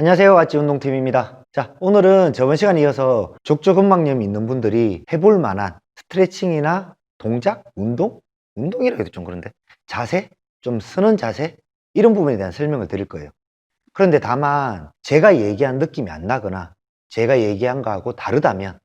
안녕하세요. 아찌 운동팀입니다. 자, 오늘은 저번 시간에 이어서 족저근막염이 있는 분들이 해볼 만한 스트레칭이나 동작, 운동? 운동이라 해도 좀 그런데 자세? 좀 쓰는 자세? 이런 부분에 대한 설명을 드릴 거예요. 그런데 다만 제가 얘기한 느낌이 안 나거나 제가 얘기한 거하고 다르다면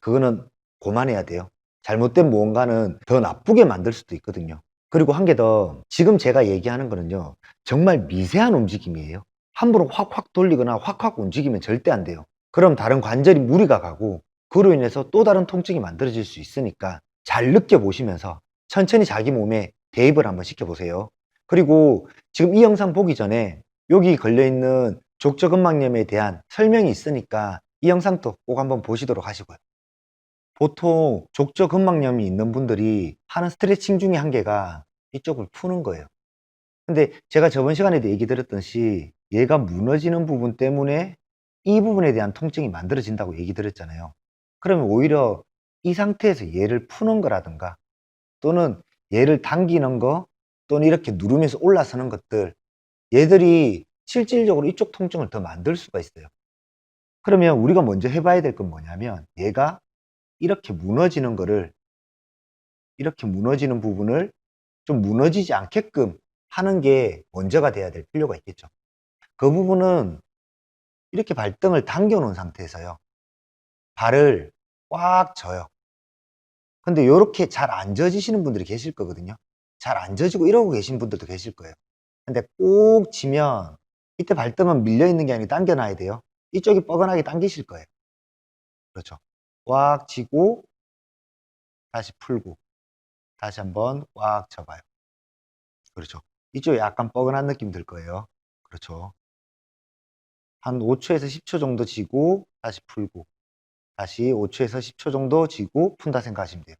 그거는 고만해야 돼요. 잘못된 무언가는 더 나쁘게 만들 수도 있거든요. 그리고 한 개 더 지금 제가 얘기하는 거는요. 정말 미세한 움직임이에요. 함부로 확확 돌리거나 확확 움직이면 절대 안 돼요. 그럼 다른 관절이 무리가 가고 그로 인해서 또 다른 통증이 만들어질 수 있으니까 잘 느껴보시면서 천천히 자기 몸에 대입을 한번 시켜보세요. 그리고 지금 이 영상 보기 전에 여기 걸려있는 족저근막염에 대한 설명이 있으니까 이 영상도 꼭 한번 보시도록 하시고요. 보통 족저근막염이 있는 분들이 하는 스트레칭 중에 한 개가 이쪽을 푸는 거예요. 근데 제가 저번 시간에도 얘기 드렸듯이 얘가 무너지는 부분 때문에 이 부분에 대한 통증이 만들어진다고 얘기 드렸잖아요. 그러면 오히려 이 상태에서 얘를 푸는 거라든가 또는 얘를 당기는 거 또는 이렇게 누르면서 올라서는 것들 얘들이 실질적으로 이쪽 통증을 더 만들 수가 있어요. 그러면 우리가 먼저 해봐야 될 건 뭐냐면 얘가 이렇게 무너지는 거를 이렇게 무너지는 부분을 좀 무너지지 않게끔 하는 게 먼저가 돼야 될 필요가 있겠죠. 그 부분은 이렇게 발등을 당겨 놓은 상태에서요. 발을 꽉 져요. 근데 이렇게 잘안 져지시는 분들이 계실 거거든요. 잘안 져지고 이러고 계신 분들도 계실 거예요. 근데 꼭 지면 이때 발등은 밀려 있는 게 아니라 당겨 놔야 돼요. 이쪽이 뻐근하게 당기실 거예요. 그렇죠. 꽉 쥐고 다시 풀고 다시 한번 꽉 접어요. 그렇죠. 이쪽에 약간 뻐근한 느낌 들 거예요. 그렇죠. 한 5초에서 10초 정도 쥐고 다시 풀고 다시 5초에서 10초 정도 쥐고 푼다 생각하시면 돼요.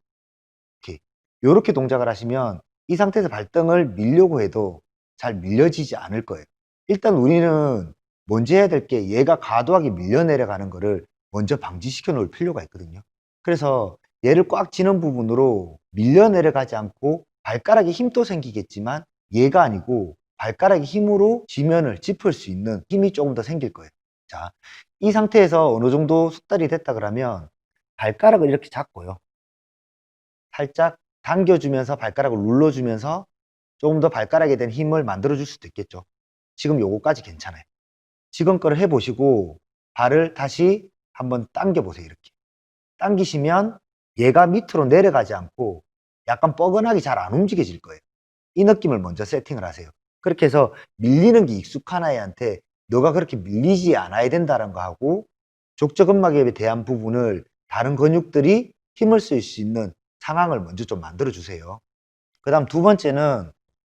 이렇게 이렇게 동작을 하시면 이 상태에서 발등을 밀려고 해도 잘 밀려지지 않을 거예요. 일단 우리는 먼저 해야 될 게 얘가 과도하게 밀려 내려가는 거를 먼저 방지시켜 놓을 필요가 있거든요. 그래서 얘를 꽉 쥐는 부분으로 밀려 내려가지 않고 발가락에 힘도 생기겠지만 얘가 아니고 발가락의 힘으로 지면을 짚을 수 있는 힘이 조금 더 생길 거예요. 자, 이 상태에서 어느 정도 숙달이 됐다 그러면 발가락을 이렇게 잡고요. 살짝 당겨주면서 발가락을 눌러주면서 조금 더 발가락에 대한 힘을 만들어줄 수도 있겠죠. 지금 요거까지 괜찮아요. 지금 거를 해보시고 발을 다시 한번 당겨보세요. 이렇게. 당기시면 얘가 밑으로 내려가지 않고 약간 뻐근하게 잘 안 움직여질 거예요. 이 느낌을 먼저 세팅을 하세요. 그렇게 해서 밀리는 게 익숙한 아이한테 너가 그렇게 밀리지 않아야 된다는 거 하고 족저근막에 대한 부분을 다른 근육들이 힘을 쓸 수 있는 상황을 먼저 좀 만들어 주세요. 그 다음 두 번째는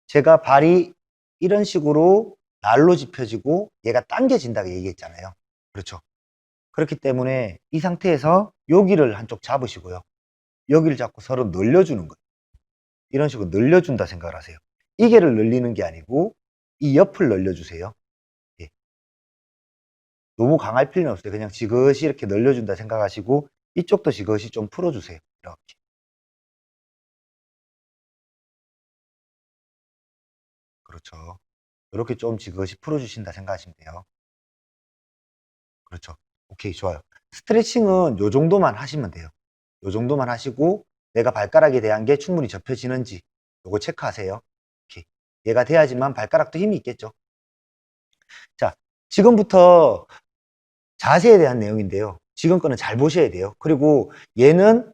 제가 발이 이런 식으로 날로 짚혀지고 얘가 당겨진다고 얘기했잖아요. 그렇죠. 그렇기 때문에 이 상태에서 여기를 한쪽 잡으시고요. 여기를 잡고 서로 늘려주는 거예요. 이런 식으로 늘려준다 생각을 하세요. 이게를 늘리는 게 아니고 이 옆을 늘려주세요. 예. 너무 강할 필요는 없어요. 그냥 지그시 이렇게 늘려준다 생각하시고 이쪽도 지그시 좀 풀어주세요. 이렇게. 그렇죠. 이렇게 좀 지그시 풀어주신다 생각하시면 돼요. 그렇죠. 오케이, 좋아요. 스트레칭은 요 정도만 하시면 돼요. 요 정도만 하시고 내가 발가락에 대한 게 충분히 접혀지는지 요거 체크하세요. 얘가 돼야지만 발가락도 힘이 있겠죠. 자, 지금부터 자세에 대한 내용인데요. 지금 거는 잘 보셔야 돼요. 그리고 얘는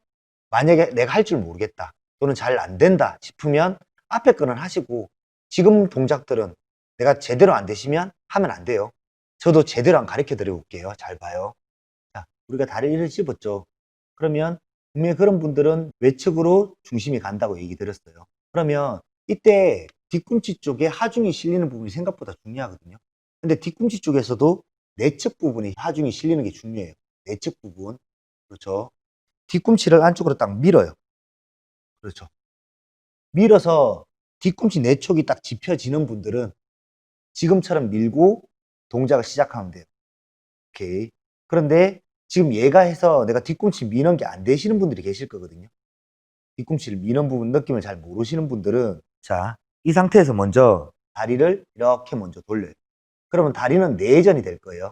만약에 내가 할 줄 모르겠다 또는 잘 안 된다 싶으면 앞에 거는 하시고 지금 동작들은 내가 제대로 안 되시면 하면 안 돼요. 저도 제대로 안 가르쳐 드려볼게요. 잘 봐요. 자, 우리가 다리를 찝었죠. 그러면 분명히 그런 분들은 외측으로 중심이 간다고 얘기 드렸어요. 그러면 이때 뒤꿈치 쪽에 하중이 실리는 부분이 생각보다 중요하거든요. 근데 뒤꿈치 쪽에서도 내측 부분이 하중이 실리는 게 중요해요. 내측 부분. 그렇죠. 뒤꿈치를 안쪽으로 딱 밀어요. 그렇죠. 밀어서 뒤꿈치 내쪽이 딱 짚혀지는 분들은 지금처럼 밀고 동작을 시작하면 돼요. 오케이. 그런데 지금 얘가 해서 내가 뒤꿈치 미는 게 안 되시는 분들이 계실 거거든요. 뒤꿈치를 미는 부분 느낌을 잘 모르시는 분들은 자, 이 상태에서 먼저 다리를 이렇게 먼저 돌려요. 그러면 다리는 내전이 될 거예요.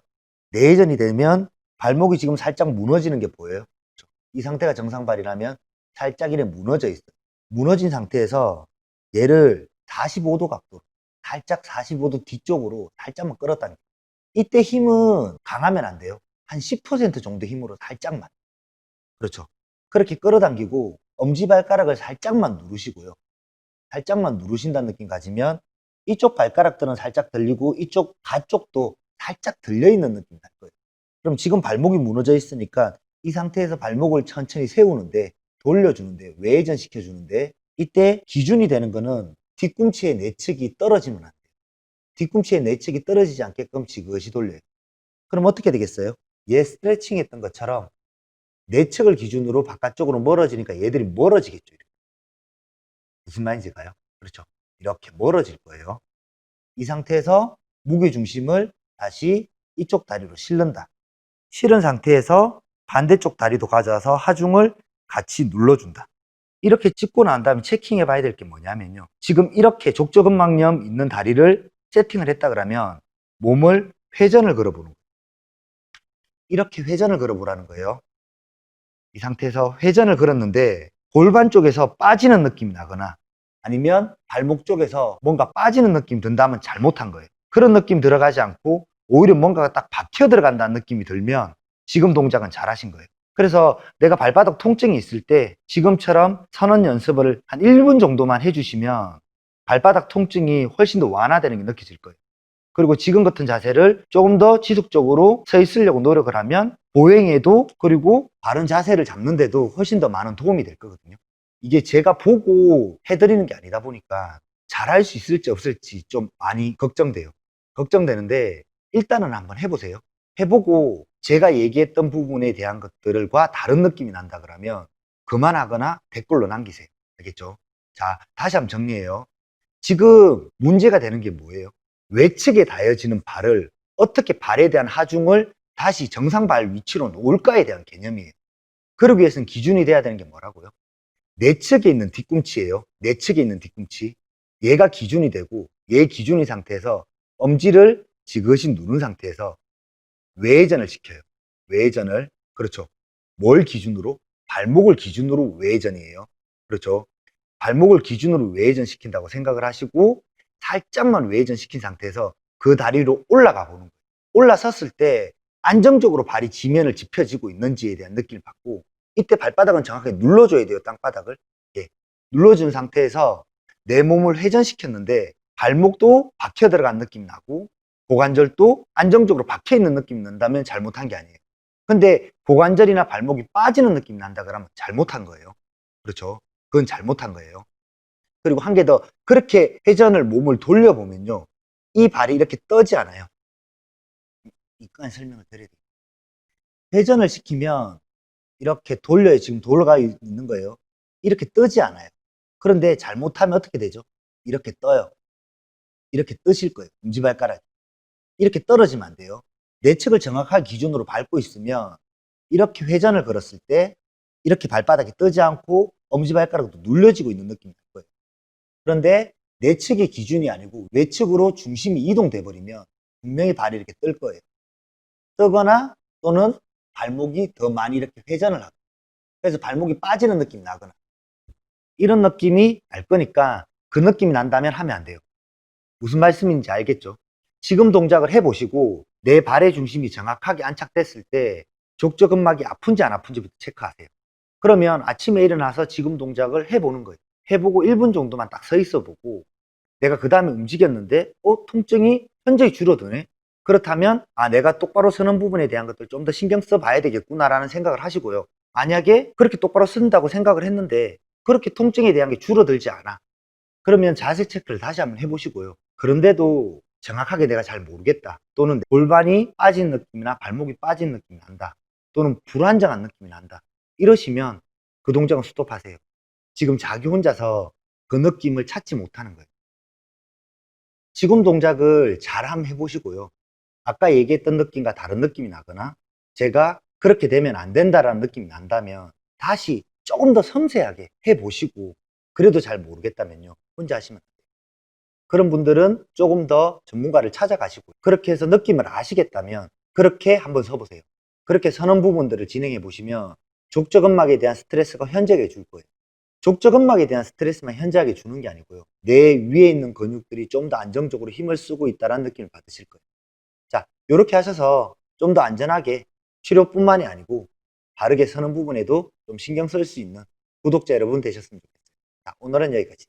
내전이 되면 발목이 지금 살짝 무너지는 게 보여요. 이 상태가 정상발이라면 살짝 이래 무너져 있어요. 무너진 상태에서 얘를 45도 각도로 살짝 45도 뒤쪽으로 살짝만 끌었다니. 이때 힘은 강하면 안 돼요. 한 10% 정도 힘으로 살짝만. 그렇죠. 그렇게 끌어당기고 엄지발가락을 살짝만 누르시고요. 살짝만 누르신다는 느낌 가지면 이쪽 발가락들은 살짝 들리고 이쪽 가쪽도 살짝 들려있는 느낌이 날 거예요. 그럼 지금 발목이 무너져 있으니까 이 상태에서 발목을 천천히 세우는데 돌려주는데 외전 시켜주는데 이때 기준이 되는 거는 뒤꿈치의 내측이 떨어지면 안 돼요. 뒤꿈치의 내측이 떨어지지 않게끔 지그시 돌려요. 그럼 어떻게 되겠어요? 얘 스트레칭 했던 것처럼 내측을 기준으로 바깥쪽으로 멀어지니까 얘들이 멀어지겠죠. 무슨 말인지가요? 그렇죠. 이렇게 멀어질 거예요. 이 상태에서 무게 중심을 다시 이쪽 다리로 실른다. 실은 상태에서 반대쪽 다리도 가져와서 하중을 같이 눌러준다. 이렇게 찍고 난 다음에 체킹해 봐야 될 게 뭐냐면요. 지금 이렇게 족저근막염 있는 다리를 세팅을 했다 그러면 몸을 회전을 걸어보는 거예요. 이렇게 회전을 걸어보라는 거예요. 이 상태에서 회전을 걸었는데 골반 쪽에서 빠지는 느낌이 나거나 아니면 발목 쪽에서 뭔가 빠지는 느낌 든다면 잘못한 거예요. 그런 느낌 들어가지 않고 오히려 뭔가가 딱 박혀 들어간다는 느낌이 들면 지금 동작은 잘하신 거예요. 그래서 내가 발바닥 통증이 있을 때 지금처럼 선언 연습을 한 1분 정도만 해주시면 발바닥 통증이 훨씬 더 완화되는 게 느껴질 거예요. 그리고 지금 같은 자세를 조금 더 지속적으로 서 있으려고 노력을 하면 보행에도 그리고 바른 자세를 잡는데도 훨씬 더 많은 도움이 될 거거든요. 이게 제가 보고 해드리는 게 아니다 보니까 잘할 수 있을지 없을지 좀 많이 걱정돼요. 걱정되는데 일단은 한번 해보세요. 해보고 제가 얘기했던 부분에 대한 것들과 다른 느낌이 난다 그러면 그만하거나 댓글로 남기세요. 알겠죠? 자, 다시 한번 정리해요. 지금 문제가 되는 게 뭐예요? 외측에 닿여지는 발을 어떻게 발에 대한 하중을 다시 정상 발 위치로 놓을까에 대한 개념이에요. 그러기 위해서는 기준이 돼야 되는 게 뭐라고요? 내측에 있는 뒤꿈치예요. 내측에 있는 뒤꿈치. 얘가 기준이 되고 얘 기준인 상태에서 엄지를 지그시 누른 상태에서 외전을 시켜요. 외전을. 그렇죠. 뭘 기준으로? 발목을 기준으로 외전이에요. 그렇죠. 발목을 기준으로 외전 시킨다고 생각을 하시고 살짝만 외전 시킨 상태에서 그 다리로 올라가 보는 거예요. 올라섰을 때 안정적으로 발이 지면을 짚혀지고 있는지에 대한 느낌을 받고 이때 발바닥은 정확하게 눌러줘야 돼요. 땅바닥을. 예. 눌러준 상태에서 내 몸을 회전시켰는데 발목도 박혀 들어간 느낌이 나고 고관절도 안정적으로 박혀 있는 느낌이 난다면 잘못한 게 아니에요. 근데 고관절이나 발목이 빠지는 느낌이 난다 그러면 잘못한 거예요. 그렇죠. 그건 잘못한 거예요. 그리고 한 개 더 그렇게 회전을 몸을 돌려보면요. 이 발이 이렇게 떠지 않아요. 이건 설명을 드려야 돼요. 회전을 시키면 이렇게 돌려야 지금 돌아가 있는 거예요. 이렇게 뜨지 않아요. 그런데 잘못하면 어떻게 되죠? 이렇게 떠요. 이렇게 뜨실 거예요. 엄지발가락. 이렇게 떨어지면 안 돼요. 내측을 정확하게 기준으로 밟고 있으면 이렇게 회전을 걸었을 때 이렇게 발바닥이 뜨지 않고 엄지발가락도 눌려지고 있는 느낌이 날 거예요. 그런데 내측의 기준이 아니고 외측으로 중심이 이동돼 버리면 분명히 발이 이렇게 뜰 거예요. 뜨거나 또는 발목이 더 많이 이렇게 회전을 하고 그래서 발목이 빠지는 느낌이 나거나 이런 느낌이 날 거니까 그 느낌이 난다면 하면 안 돼요. 무슨 말씀인지 알겠죠? 지금 동작을 해보시고 내 발의 중심이 정확하게 안착됐을 때 족저근막이 아픈지 안 아픈지부터 체크하세요. 그러면 아침에 일어나서 지금 동작을 해보는 거예요. 해보고 1분 정도만 딱 서 있어 보고 내가 그 다음에 움직였는데 어 통증이 현저히 줄어드네. 그렇다면 아 내가 똑바로 서는 부분에 대한 것들 좀 더 신경 써 봐야 되겠구나라는 생각을 하시고요. 만약에 그렇게 똑바로 쓴다고 생각을 했는데 그렇게 통증에 대한 게 줄어들지 않아. 그러면 자세 체크를 다시 한번 해보시고요. 그런데도 정확하게 내가 잘 모르겠다. 또는 골반이 빠진 느낌이나 발목이 빠진 느낌이 난다. 또는 불안정한 느낌이 난다. 이러시면 그 동작은 스톱하세요. 지금 자기 혼자서 그 느낌을 찾지 못하는 거예요. 지금 동작을 잘 한번 해보시고요. 아까 얘기했던 느낌과 다른 느낌이 나거나 제가 그렇게 되면 안 된다라는 느낌이 난다면 다시 조금 더 섬세하게 해보시고 그래도 잘 모르겠다면요. 혼자 하시면 그런 분들은 조금 더 전문가를 찾아가시고 그렇게 해서 느낌을 아시겠다면 그렇게 한번 서보세요. 그렇게 서는 부분들을 진행해 보시면 족저근막에 대한 스트레스가 현저하게 줄 거예요. 족저근막에 대한 스트레스만 현저하게 주는 게 아니고요. 내 위에 있는 근육들이 좀 더 안정적으로 힘을 쓰고 있다는 느낌을 받으실 거예요. 자, 이렇게 하셔서 좀 더 안전하게 치료뿐만이 아니고 바르게 서는 부분에도 좀 신경 쓸 수 있는 구독자 여러분 되셨으면 좋겠어요. 자, 오늘은 여기까지.